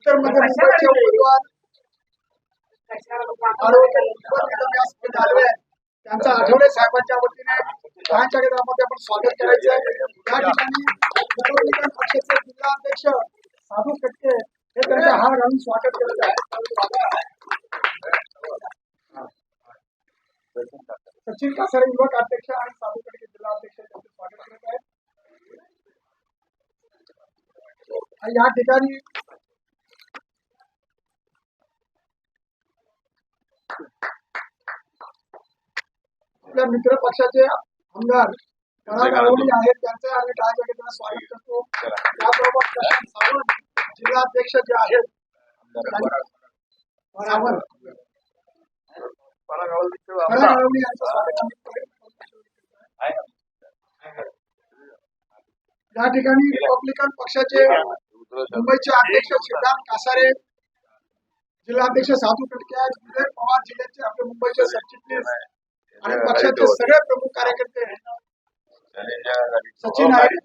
उत्तर मध्य मुंबईचे उमेदवार. त्यांचा आठवले साहेबांच्या वतीने केंद्रामध्ये आपण स्वागत करायचं आहे या ठिकाणी रिपब्लिकन पक्षाचे जिल्हाध्यक्ष साधू कटके हे त्यांचा हार घालून स्वागत करत सचिन कासारे युवक अध्यक्ष आणि साधू कटके जिल्हा अध्यक्ष त्यांचे स्वागत करत आहेत आणि या ठिकाणी आपल्या मित्र पक्षाचे आमदार आहेत त्यांचे आम्ही काय त्यांना स्वागत करतो. त्याबरोबर प्रशांत सावंत जिल्हाध्यक्ष जे आहेत. या ठिकाणी रिपब्लिकन पक्षाचे मुंबईचे अध्यक्ष सिद्धार्थ कासारे जिल्हाध्यक्ष साधू कटके आहेत. विजय पवार जिल्ह्याचे आपले मुंबईचे सरचिटणीस आणि पक्षाचे सगळे प्रमुख कार्यकर्ते सचिन आहे?